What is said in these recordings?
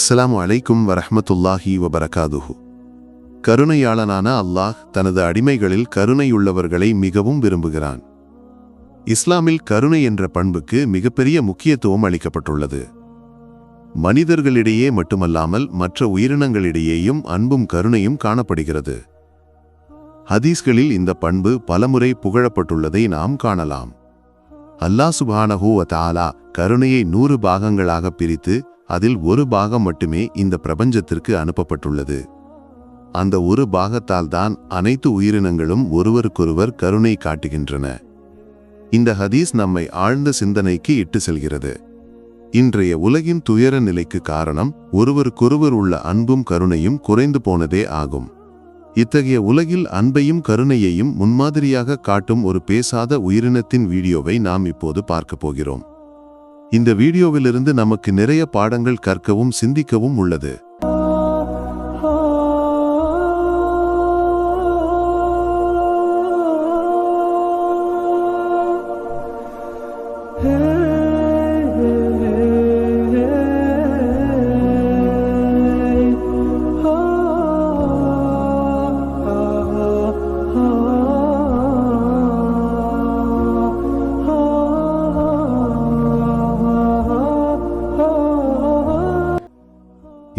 அஸ்லாம் அலைக்கும் வரஹமத்துல்லாஹி வபரகாதுஹு. கருணையாளனான அல்லாஹ் தனது அடிமைகளில் கருணையுள்ளவர்களை மிகவும் விரும்புகிறான். இஸ்லாமில் கருணை என்ற பண்புக்கு மிகப்பெரிய முக்கியத்துவம் அளிக்கப்பட்டுள்ளது. மனிதர்களிடையே மட்டுமல்லாமல் மற்ற உயிரினங்களிடையேயும் அன்பும் கருணையும் காணப்படுகிறது. ஹதீஸ்களில் இந்த பண்பு பலமுறை புகழப்பட்டுள்ளதை நாம் காணலாம். அல்லாஹ் சுபானஹூ வ கருணையை நூறு பாகங்களாக பிரித்து அதில் ஒரு பாகம் மட்டுமே இந்த பிரபஞ்சத்திற்கு அனுப்பப்பட்டுள்ளது. அந்த ஒரு பாகத்தால் தான் அனைத்து உயிரினங்களும் ஒருவருக்கொருவர் கருணை காட்டுகின்றன. இந்த ஹதீஸ் நம்மை ஆழ்ந்த சிந்தனைக்கு இட்டு செல்கிறது. இன்றைய உலகின் துயர நிலைக்கு காரணம் ஒருவருக்கொருவர் உள்ள அன்பும் கருணையும் குறைந்து போனதே ஆகும். இத்தகைய உலகில் அன்பையும் கருணையையும் முன்மாதிரியாக காட்டும் ஒரு பேசாத உயிரினத்தின் வீடியோவை நாம் இப்போது பார்க்கப் போகிறோம். இந்த வீடியோவிலிருந்து நமக்கு நிறைய பாடங்கள் கற்கவும் சிந்திக்கவும் உள்ளது.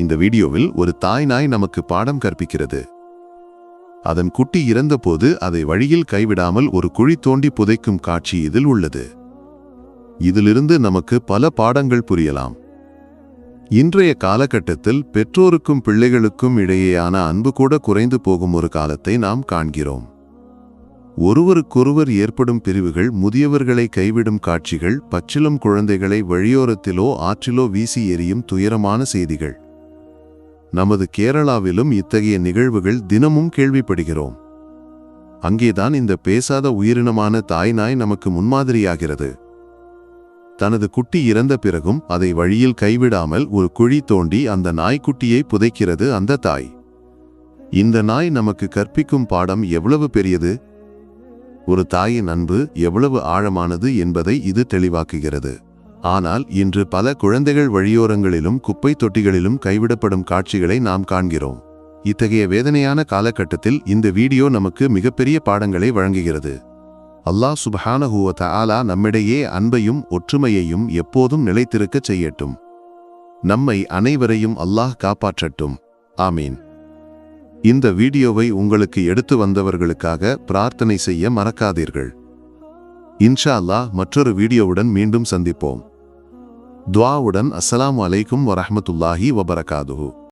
இந்த வீடியோவில் ஒரு தாய் நாய் நமக்கு பாடம் கற்பிக்கிறது. அதன் குட்டி இறந்தபோது அதை வழியில் கைவிடாமல் ஒரு குழி தோண்டி புதைக்கும் காட்சி இதில் உள்ளது. இதிலிருந்து நமக்கு பல பாடங்கள் புரியலாம். இன்றைய காலகட்டத்தில் பெற்றோருக்கும் பிள்ளைகளுக்கும் இடையேயான அன்பு கூட குறைந்து போகும் ஒரு காலத்தை நாம் காண்கிறோம். ஒருவருக்கொருவர் ஏற்படும் பிரிவுகள் முதியவர்களை கைவிடும் காட்சிகள் பச்சிலும் குழந்தைகளை வழியோரத்திலோ ஆற்றிலோ வீசி எறியும் துயரமான செய்திகள். நமது கேரளாவிலும் இத்தகைய நிகழ்வுகள் தினமும் கேள்விப்படுகிறோம். அங்கேதான் இந்த பேசாத உயிரினமான தாய் நாய் நமக்கு முன்மாதிரியாகிறது. தனது குட்டி இறந்த பிறகும் அதை வழியில் கைவிடாமல் ஒரு குழி தோண்டி அந்த நாய்க்குட்டியை புதைக்கிறது அந்த தாய். இந்த நாய் நமக்கு கற்பிக்கும் பாடம் எவ்வளவு பெரியது? ஒரு தாயின் அன்பு எவ்வளவு ஆழமானது என்பதை இது தெளிவாக்குகிறது. ஆனால் இன்று பல குழந்தைகள் வழியோரங்களிலும் குப்பை தொட்டிகளிலும் கைவிடப்படும் காட்சிகளை நாம் காண்கிறோம். இத்தகைய வேதனையான காலகட்டத்தில் இந்த வீடியோ நமக்கு மிகப்பெரிய பாடங்களை வழங்குகிறது. அல்லாஹ் சுபஹானஹுவ ஆலா நம்மிடையே அன்பையும் ஒற்றுமையையும் எப்போதும் நிலைத்திருக்கச் செய்யட்டும். நம்மை அனைவரையும் அல்லாஹ் காப்பாற்றட்டும். ஆமீன். இந்த வீடியோவை உங்களுக்கு எடுத்து வந்தவர்களுக்காக பிரார்த்தனை செய்ய மறக்காதீர்கள். இன்ஷா அல்லாஹ் மற்றொரு வீடியோவுடன் மீண்டும் சந்திப்போம். துவாவுடன் அஸ்லாம் வலைக்கும் வரஹ்மத்துல்லாஹி வபரகாதுஹு.